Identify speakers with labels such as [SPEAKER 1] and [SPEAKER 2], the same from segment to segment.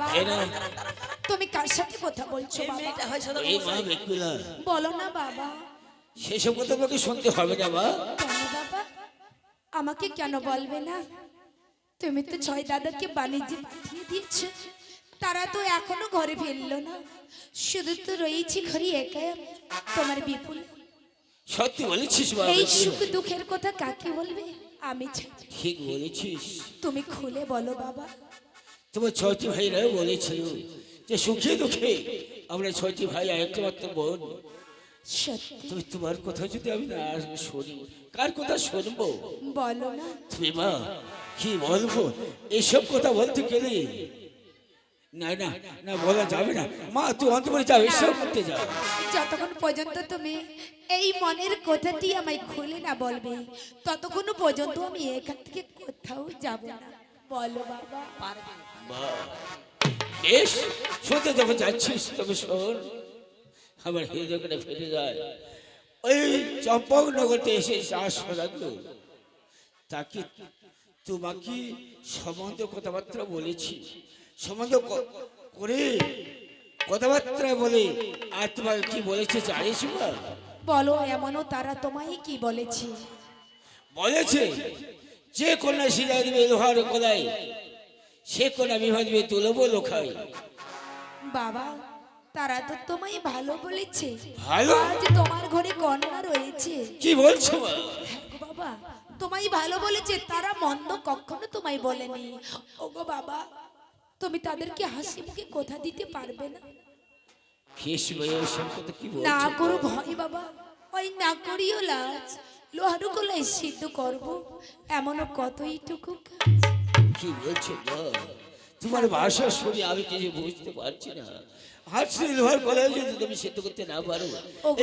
[SPEAKER 1] বাবা। তুমি কার সাথে কথা বলছো
[SPEAKER 2] এই
[SPEAKER 3] মা
[SPEAKER 1] বলো না বাবা।
[SPEAKER 3] সেসব কথা তোমাকে শুনতে হবে না মা।
[SPEAKER 1] বাবা? আমাকে কেন বলবে না? তুমি তো ছয় দাদাকে বাণিজ্যে পাঠিয়ে দিয়েছ। তারা তো এখনও ঘরে ফিরলো না। শুধু তো রয়েছি ঘরে আমি, তোমার বিপুল।
[SPEAKER 3] সত্যি বলেছিস
[SPEAKER 1] এই সুখ দুঃখের কথা কাকে বলবে? আমি
[SPEAKER 3] ঠিক বলেছিস।
[SPEAKER 1] তুমি খুলে বলো বাবা।
[SPEAKER 3] তোমার ছয়টি ভাইরাও বলেছিল যে সুখে দুঃখে আমরা ছয়টি ভাই একটা মাত্র বোন তুমি তোমার কথা যদি আমি না শুনি কার কথা শুনব?
[SPEAKER 1] বলো না।
[SPEAKER 3] তুমি মা কি বলব? এসব কথা বলতে গেলে না না না বলা যাবে না। মা তুই অন্তরে যাও এসব করতে যাও।
[SPEAKER 1] যতক্ষণ পর্যন্ত তুমি এই মনের কথাটি আমায় খুলে না বলবে ততক্ষণ পর্যন্ত আমি এখান থেকে কোথাও যাব না। বলো বাবা।
[SPEAKER 2] পারবে
[SPEAKER 3] বেশ শুনতে যখন যাচ্ছিস তবে শোন আমার হৃদয়টা ফিরে যায়। ওই চম্পকনগরতে এসে শ্বাস লাগল তাকে তোমাকে সম্বন্ধ কথাবার্তা বলেছি? সম্বন্ধ করে কথাবার্তা বলে আর তোমাকে কি বলেছে জানিস
[SPEAKER 1] বলো এমনও তারা তোমায় কি বলেছে?
[SPEAKER 3] বলেছে? যে কন্যা সিজাই দিবে লোহার কোদায় সে কন্যা বিবাহ দিবে তুলব লোখাই
[SPEAKER 1] বাবা তারা তো তোমায় ভালো বলেছে।
[SPEAKER 3] ভালো?
[SPEAKER 1] আজ তোমার ঘরে কন্যা রয়েছে।
[SPEAKER 3] কি বলছো
[SPEAKER 1] হ্যাঁ বাবা তোমায় ভালো বলেছে তারা মন্দ কখনো তোমায় বলেনি। ওগো বাবা তুমি তাদেরকে হাসি মুখে কথা দিতে পারবে না?
[SPEAKER 3] ওসব কথা কি
[SPEAKER 1] না করো ভয় বাবা। ওই না করিও লাজ। লোহারু গলায় সিদ্ধ করব এমনও কতইটুকু
[SPEAKER 3] কি বলছো তোমার ভাষা শুনে আমি কিছু বুঝতে পারছি না। হাসি লোহার গলায় যদি তুমি সেদ্ধ করতে না পারো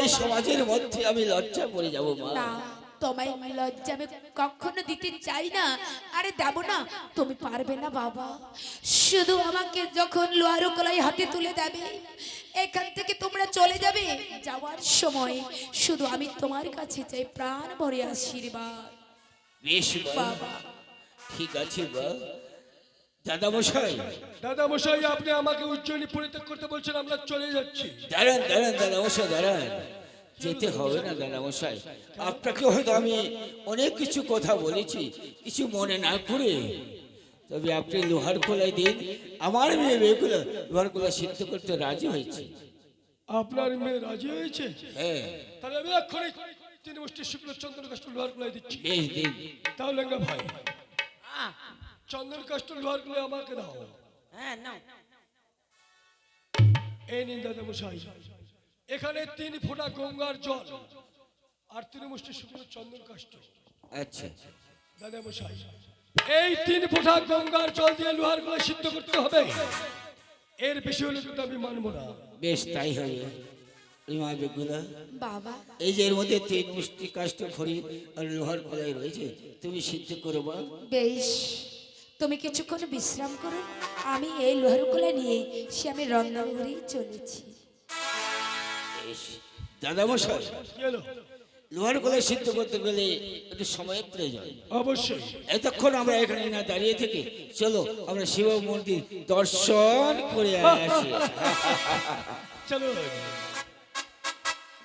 [SPEAKER 3] এই সমাজের মধ্যে আমি লজ্জা পড়ে যাব মা।
[SPEAKER 1] তোমায় লজ্জা আমি কখনো দিতে চাই না। আরে দেব না তুমি পারবে না বাবা। শুধু আমাকে যখন লোহারু গলায় হাতে তুলে দেবে এখান থেকে তোমরা চলে যাবে যাওয়ার সময়। শুধু আমি তোমার কাছে চাই প্রাণ ভরে আশীর্বাদ।
[SPEAKER 3] বেশ
[SPEAKER 1] বাবা।
[SPEAKER 3] ঠিক আছে মা দাদা মশাই
[SPEAKER 4] দাদা মশাই আপনি আমাকে উজ্জয়িনী পরিত্যাগ করতে বলছেন আমরা চলে যাচ্ছি।
[SPEAKER 3] দাঁড়ান দাঁড়ান দাদা মশাই দাঁড়ান। যেতে হবে না দাদা মশাই আপনাকে হয়তো আমি অনেক কিছু কথা বলেছি কিছু মনে না করে। তবে আপনি লোহার খোলায় দিন। আমার মেয়ে মেয়েগুলো লোহার খোলা সিদ্ধ করতে রাজি হয়েছে।
[SPEAKER 4] আপনার মেয়ে রাজি হয়েছে?
[SPEAKER 3] হ্যাঁ।
[SPEAKER 4] তাহলে আমি এক্ষুনি তিন মুষ্টি শুক্ল চন্দন কাষ্ট লোহার গুলাই দিচ্ছি।
[SPEAKER 3] বেশ দিন।
[SPEAKER 4] তাহলে ভাই চন্দন কাষ্ট লোহার গুলাই আমাকে দাও।
[SPEAKER 2] হ্যাঁ নাও।
[SPEAKER 4] এই নিন দাদা মশাই। এখানে তিন ফোঁটা গঙ্গার জল আর তিন মুষ্টি শুক্ল চন্দন কাষ্ট
[SPEAKER 3] আচ্ছা।
[SPEAKER 4] দাদা মশাই এই তিন ফোঁটা গঙ্গার জল দিয়ে লোহার গুলাই সিদ্ধ করতে হবে। এর বেশি হলে কিন্তু আমি মানবো না।
[SPEAKER 3] বেশ তাই হবে। এই
[SPEAKER 1] বাবা।
[SPEAKER 3] এই যে এর মধ্যে তিন মিষ্টি কাষ্ট খড়ি আর লোহার রয়েছে তুমি সিদ্ধ করো
[SPEAKER 1] বেশ তুমি কিছুক্ষণ বিশ্রাম করো। আমি এই লোহার লোহারুকলা নিয়ে সে আমি রঙ্গনগরেই চলেছি।
[SPEAKER 3] বেশ দাদা মশাই লোহার গলায় সিদ্ধ করতে গেলে একটু সময়ের প্রয়োজন।
[SPEAKER 4] অবশ্যই।
[SPEAKER 3] এতক্ষণ আমরা এখানে না দাঁড়িয়ে থেকে চলো আমরা শিব মন্দির দর্শন করে আসি।
[SPEAKER 4] চলো।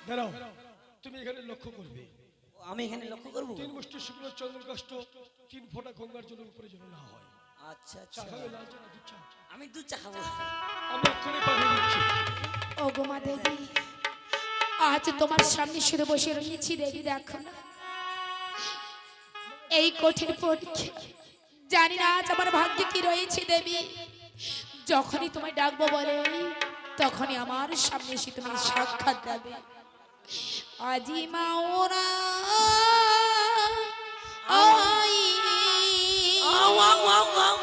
[SPEAKER 4] দাঁড়াও তুমি এখানে লক্ষ্য করবে।
[SPEAKER 2] আমি এখানে লক্ষ্য করব?
[SPEAKER 4] তিন মুষ্টি শুকনো চন্দন কাষ্ট তিন ফোঁটা গঙ্গার জলের উপরে যেন না হয়।
[SPEAKER 2] আচ্ছা আচ্ছা? আমি দুধ চা খাব।
[SPEAKER 4] আমি এক্ষুনি পাঠিয়ে দিচ্ছি।
[SPEAKER 1] ওগোমা দেবী। আজ তোমার সামনে শুধু বসে রয়েছি দেবী দেখো। এই কঠিন পরীক্ষা জানি না আজ আমার ভাগ্যে কি রয়েছে দেবী। যখনই তোমায় ডাকবো বলে তখনই আমার সামনে এসে তুমি সাক্ষাৎ দেবে। আজি মাওরা আই
[SPEAKER 2] আউ, আউ, আউ,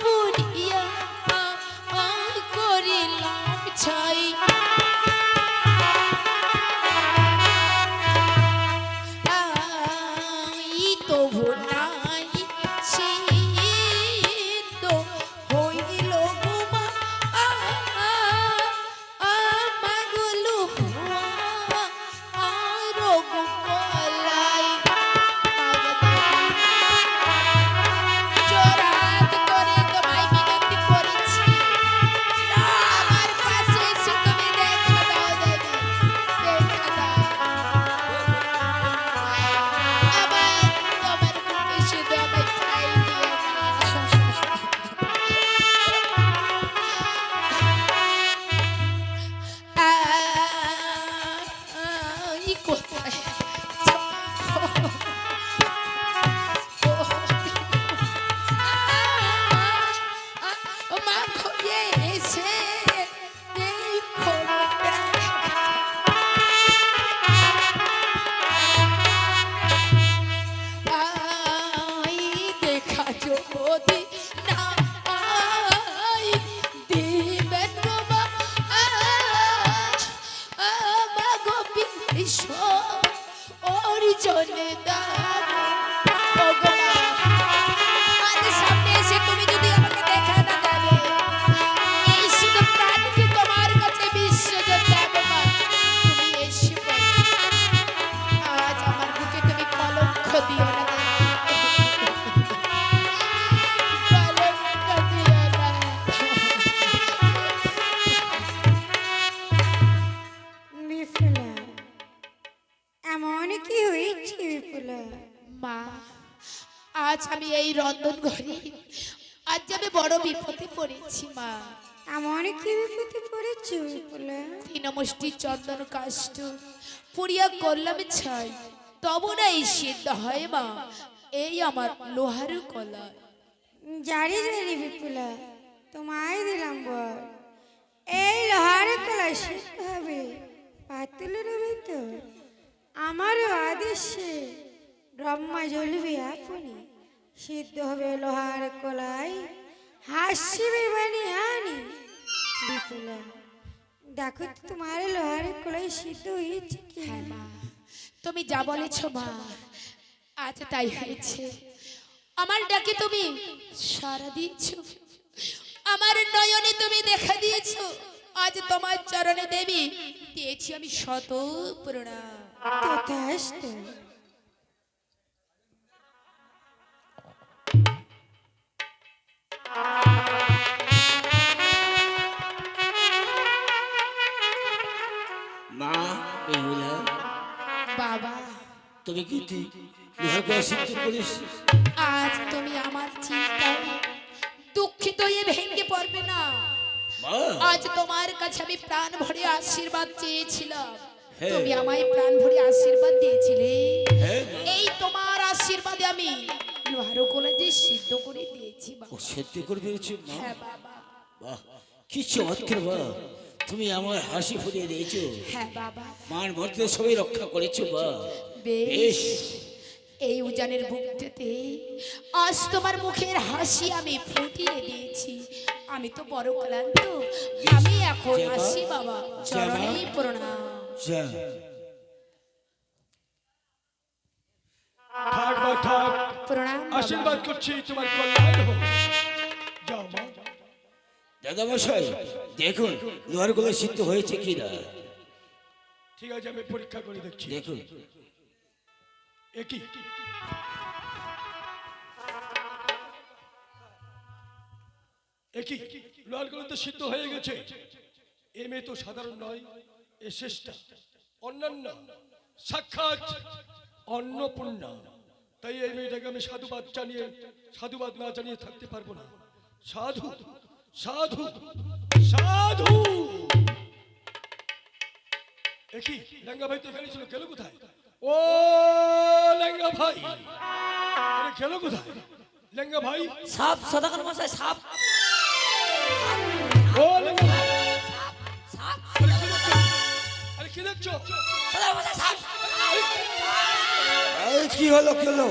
[SPEAKER 1] পুরিয়া বিপদে পড়েছি মা।
[SPEAKER 5] এমন কি বিপদে পড়েছ বিপুলা
[SPEAKER 1] তৃণমুষ্টি চন্দন কাষ্ট পুরিয়া করলাম ছাই। তব না এই সিদ্ধ হয় মা। এই আমার লোহার কলা।
[SPEAKER 5] জারি জারি বিপুলা তোমায় দিলাম বল এই লোহার কলাই শিখতে হবে পাতুলের হবে তো আমারও আদেশে ব্রহ্মা জ্বলবে আপনি। সিদ্ধ হবে লোহার কলাই। হাসিবে বানি আনি বিপুলা দেখো তোমার লোহার কলাই সিদ্ধ হয়েছে কি?
[SPEAKER 1] হ্যাঁ মা তুমি যা বলেছ মা আজ তাই হয়েছে। আমার ডাকে তুমি সারা দিয়েছ। আমার নয়নে তুমি দেখা দিয়েছ। আজ তোমার চরণে দেবী দিয়েছি আমি শত প্রণাম।
[SPEAKER 3] সিদ্ধ করিস
[SPEAKER 1] আজ তুমি আমার চিন্তায় দুঃখিত হয়ে ভেঙে পড়বে না। আজ তোমার কাছে আমি প্রাণ ভরে আশীর্বাদ চেয়েছিলাম। তুমি আমায় প্রাণ ভরে আশীর্বাদ দিয়েছিলে। এই তোমার আশীর্বাদে আমি লোহারো কলেজে সিদ্ধ করে দিয়েছি
[SPEAKER 3] সত্যি করে মা?
[SPEAKER 1] হ্যাঁ বাবা।
[SPEAKER 3] বাহ! কি চমৎকার বা তুমি আমার হাসি ফুটিয়ে দিয়েছ।
[SPEAKER 1] হ্যাঁ বাবা।
[SPEAKER 3] মান মর্যাদা সবাই রক্ষা করেছ বা
[SPEAKER 1] বেশ এই উজানের বুকটাতে আজ তোমার মুখের হাসি আমি ফুটিয়ে দিয়েছি। আমি তো বড় ক্লান্ত। আমি এখন? আসি বাবা চরণেই প্রণাম।
[SPEAKER 4] আশীর্বাদ করছি তোমার কল্যাণ হোক। যাও মা।
[SPEAKER 3] দাদা মশাই দেখুন সিদ্ধ হয়েছে কিনা?
[SPEAKER 4] ঠিক আছে আমি পরীক্ষা করে দেখছি।
[SPEAKER 3] দেখুন।
[SPEAKER 4] একই একই লালগুলো তো সিদ্ধ হয়ে গেছে। এ তো সাধারণ নয়, এ শ্রেষ্ঠা। অন্যান্য, সাক্ষাৎ অন্নপূর্ণা। তাই এই মেয়েটাকে আমি সাধুবাদ জানিয়ে, সাধুবাদ না জানিয়ে থাকতে পারব না। সাধু সাধু সাধু! একই লেঙ্গা ভাই তো এখানে ছিল, গেল কোথায়? ও লেঙ্গা ভাই। আরে খেলো কোথায়? লেঙ্গা ভাই।
[SPEAKER 2] সাপ সদাকার মশাই সাপ।
[SPEAKER 4] ও লেঙ্গা ভাই।
[SPEAKER 2] সাপ
[SPEAKER 4] আরে কি? দেখছ
[SPEAKER 2] সদাকার মশাই সাপ।
[SPEAKER 3] আরে কি হলো কি হলো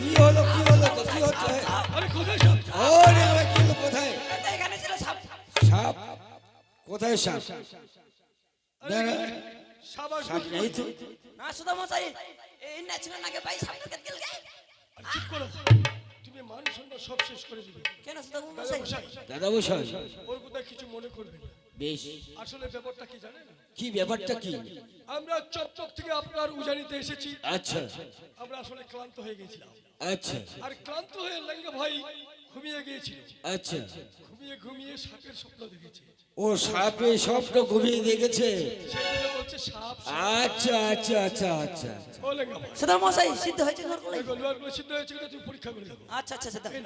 [SPEAKER 3] কি হলো কি হলো কি হচ্ছে?
[SPEAKER 4] আরে কোথায় সাপ?
[SPEAKER 3] ও রে ভাই কি হলো কোথায়? এখানে ছিল সাপ।
[SPEAKER 4] সাপ?
[SPEAKER 3] কোথায়
[SPEAKER 4] সাপ?
[SPEAKER 3] সাপ এই তো।
[SPEAKER 2] না সুদা মশাই এই ন্যাচুরাল নাকি ভাই কেটে গেল
[SPEAKER 4] আর ঠিক করো তুমি মান সম্মান সব শেষ করে দিবে।
[SPEAKER 2] কেন সুদা মশাই
[SPEAKER 4] মশাই
[SPEAKER 3] দাদা বসাই
[SPEAKER 4] ওর কোথায় কিছু মনে করবে না।
[SPEAKER 3] বেশ।
[SPEAKER 4] আসলে ব্যাপারটা কি জানেন?
[SPEAKER 3] কি ব্যাপারটা কি?
[SPEAKER 4] আমরা চকচক থেকে আপনার উজানিতে এসেছি।
[SPEAKER 3] আচ্ছা।
[SPEAKER 4] আমরা আসলে ক্লান্ত হয়ে গেছিলাম।
[SPEAKER 3] আচ্ছা।
[SPEAKER 4] আর ক্লান্ত হয়ে লেঙ্গা ভাই ঘুমিয়ে গিয়েছিল।
[SPEAKER 3] আচ্ছা।
[SPEAKER 4] ঘুমিয়ে ঘুমিয়ে সাপের স্বপ্ন দেখেছে।
[SPEAKER 3] ও সাপে স্বপ্ন ঘুমিয়ে দেখেছে? আচ্ছা আচ্ছা আচ্ছা আচ্ছা। আচ্ছা।
[SPEAKER 2] সুদা মশাই সিদ্ধ হয়েছে
[SPEAKER 4] সিদ্ধ হয়েছে তুমি পরীক্ষা করে দেখো।
[SPEAKER 2] আচ্ছা আচ্ছা সুদা
[SPEAKER 4] এই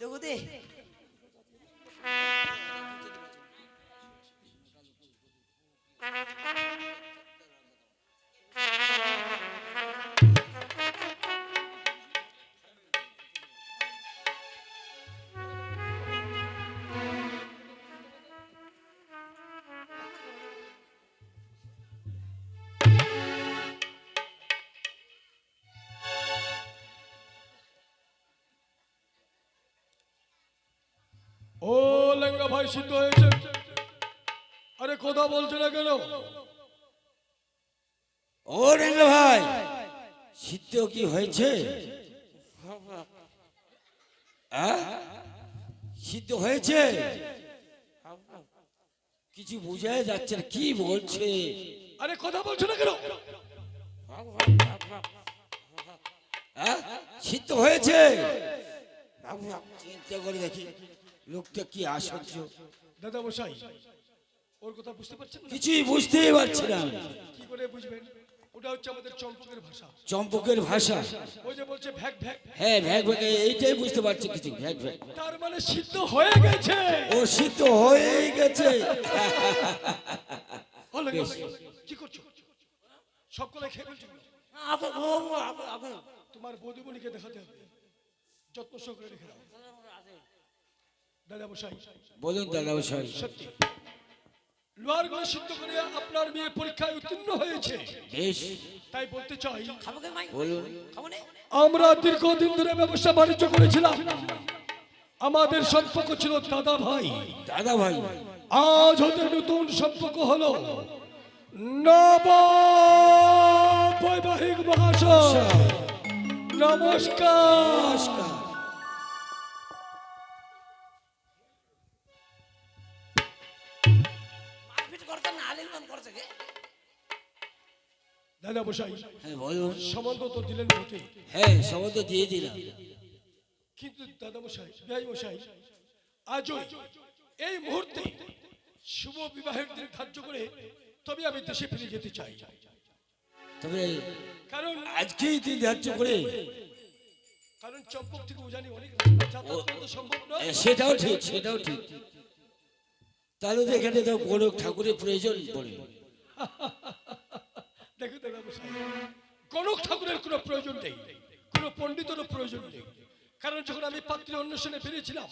[SPEAKER 2] দেখো দে।
[SPEAKER 4] ভাই সিদ্ধ হয়েছে। আরে কথা বলছে না কেন?
[SPEAKER 3] ও রেঙ্গা ভাই সিদ্ধ কি হয়েছে? সিদ্ধ হয়েছে? কিছু বোঝাই যাচ্ছে না কি বলছে?
[SPEAKER 4] আরে কথা বলছে না কেন?
[SPEAKER 3] সিদ্ধ হয়েছে? চিন্তা করে দেখি। লোকটা কি আশ্চর্য?
[SPEAKER 4] দাদা মশাই ওর কথা বুঝতে পারছেন
[SPEAKER 3] কিছুই বুঝতেই পারছি না।
[SPEAKER 4] কি করে বুঝবেন? ওটা হচ্ছে আমাদের চম্পকের ভাষা।
[SPEAKER 3] চম্পকের ভাষা?
[SPEAKER 4] ওই যে বলছে ভ্যাক ভ্যাক।
[SPEAKER 3] হ্যাঁ ভ্যাগ ভ্যাগ এইটাই বুঝতে পারছি কিছু
[SPEAKER 4] তার মানে সিদ্ধ হয়ে গেছে।
[SPEAKER 3] ও সিদ্ধ হয়েই গেছে।
[SPEAKER 4] কি করছ? সব কলাই খেয়ে ফেলছো তোমার বধুমণিকে দেখাতে হবে। যত্ন সহকারে রেখে দাও। দাদা মশাই
[SPEAKER 3] বলুন দাদা
[SPEAKER 4] সত্যি। লোহারগুলো সিদ্ধ করে আপনার মেয়ে পরীক্ষায় উত্তীর্ণ হয়েছে।
[SPEAKER 3] বেশ।
[SPEAKER 4] তাই বলতে চাই
[SPEAKER 3] বলুন।
[SPEAKER 4] আমরা দীর্ঘদিন ধরে ব্যবসা বাণিজ্য করেছিলাম। আমাদের সম্পর্ক ছিল দাদা ভাই।
[SPEAKER 3] দাদা ভাই।
[SPEAKER 4] আজ হতে নতুন সম্পর্ক হলো নব বৈবাহিক মহাশয় নমস্কার।
[SPEAKER 2] করতে না করছে কে?
[SPEAKER 4] দাদা মশাই
[SPEAKER 3] হ্যাঁ বলুন
[SPEAKER 4] সম্বন্ধ তো দিলেন বটে।
[SPEAKER 3] হ্যাঁ তো দিয়ে দিলাম।
[SPEAKER 4] কিন্তু দাদা মশাই বিহাই মশাই আজই এই মুহূর্তে শুভ বিবাহের দিন ধার্য করে তবে আমি দেশে ফিরে যেতে চাই।
[SPEAKER 3] তবে
[SPEAKER 4] কারণ
[SPEAKER 3] আজকেই তুই ধার্য করে।
[SPEAKER 4] কারণ চম্পক থেকে উজানি অনেক নয়।
[SPEAKER 3] সেটাও ঠিক সেটাও ঠিক। তাহলে তো এখানে তো গোলক ঠাকুরের প্রয়োজন পড়ে।
[SPEAKER 4] দেখো গণক ঠাকুরের কোনো প্রয়োজন নেই কোনো পণ্ডিতেরও প্রয়োজন নেই। কারণ যখন আমি পাত্রী অন্বেষণে বেরিয়েছিলাম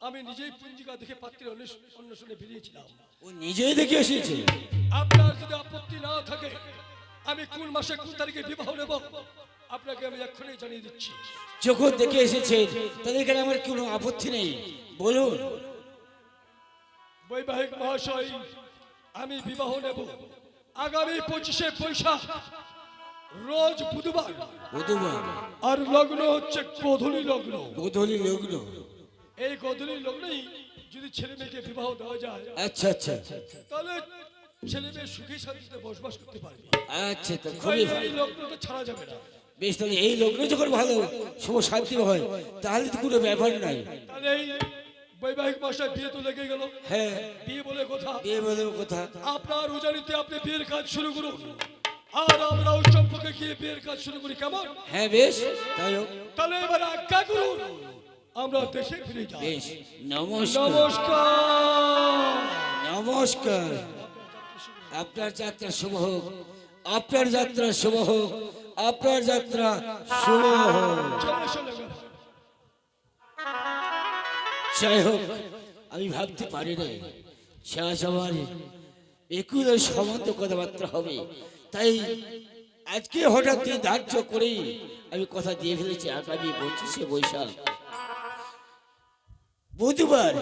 [SPEAKER 4] আমি নিজেই পুঞ্জিকা দেখে পাত্রী অন্বেষ- অন্বেষণে বেরিয়েছিলাম
[SPEAKER 3] ও নিজেই দেখে এসেছে?
[SPEAKER 4] আপনার যদি আপত্তি না থাকে আমি কোন মাসে কোন তারিখে বিবাহ নেব আপনাকে আমি এক্ষুনি জানিয়ে দিচ্ছি।
[SPEAKER 3] যখন দেখে এসেছেন তাহলে এখানে আমার কোনো আপত্তি নেই। বলুন।
[SPEAKER 4] বৈবাহিক মহাশয় আমি বিবাহ নেব। আগামী পঁচিশে বৈশাখ রোজ বুধবার।
[SPEAKER 3] বুধবার।
[SPEAKER 4] আর লগ্ন হচ্ছে গোধূলি লগ্ন।
[SPEAKER 3] গোধূলি লগ্ন।
[SPEAKER 4] এই গোধূলি লগ্নেই যদি ছেলে মেয়েকে বিবাহ দেওয়া যায়
[SPEAKER 3] আচ্ছা আচ্ছা।
[SPEAKER 4] তাহলে ছেলে মেয়ে সুখী শান্তিতে বসবাস করতে পারবে।
[SPEAKER 3] আচ্ছা তো
[SPEAKER 4] তাই
[SPEAKER 3] খুবই
[SPEAKER 4] এই
[SPEAKER 3] ভালো।
[SPEAKER 4] লগ্নটা ছাড়া যাবে না।
[SPEAKER 3] বেশ তাহলে এই লগ্ন যখন ভালো শুভ শান্তি হয় তাহলে তো কোনো ব্যাপার নাই।
[SPEAKER 4] তাহলে বৈবাহিক মাসে বিয়ে তো লেগে গেল।
[SPEAKER 3] হ্যাঁ।
[SPEAKER 4] বিয়ে বলে কথা।
[SPEAKER 3] বিয়ে বলে কথা।
[SPEAKER 4] আপনার উজানিতে আপনি বিয়ের কাজ শুরু করুন। আর আমরা ওই চম্পকে গিয়ে বিয়ের কাজ শুরু করি কেমন?
[SPEAKER 3] হ্যাঁ বেশ তাই হোক।
[SPEAKER 4] তাহলে এবার আজ্ঞা করুন আমরা দেশে ফিরে যাই।
[SPEAKER 3] বেশ নমস্কার।
[SPEAKER 4] নমস্কার।
[SPEAKER 3] নমস্কার। আপনার যাত্রা শুভ হোক। আপনার যাত্রা শুভ হোক। আপনার যাত্রা শুভ হোক। যাই হোক, আমি ভাবতে পারি না সে আমার একুলের সম্বন্ধ কথাবার্তা হবে। তাই আজকে হঠাৎ ধার্য করেই আমি কথা দিয়ে ফেলেছি আগামী পঁচিশে বৈশাখ। বুধবার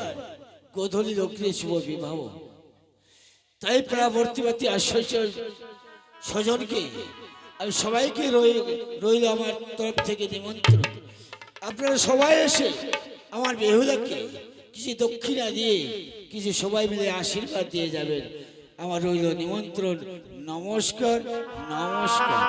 [SPEAKER 3] গোধূলি লক্ষ্মী শুভ বিবাহ। তাই প্রাবর্তীবাতী আশ্চর্য স্বজনকে আমি সবাইকে রইল আমার তরফ থেকে নিমন্ত্রণ। আপনারা সবাই এসে আমার বেহুলাকে কিছু দক্ষিণা দিয়ে, কিছু সবাই মিলে আশীর্বাদ দিয়ে যাবেন। আমার রইল নিমন্ত্রণ, নমস্কার নমস্কার।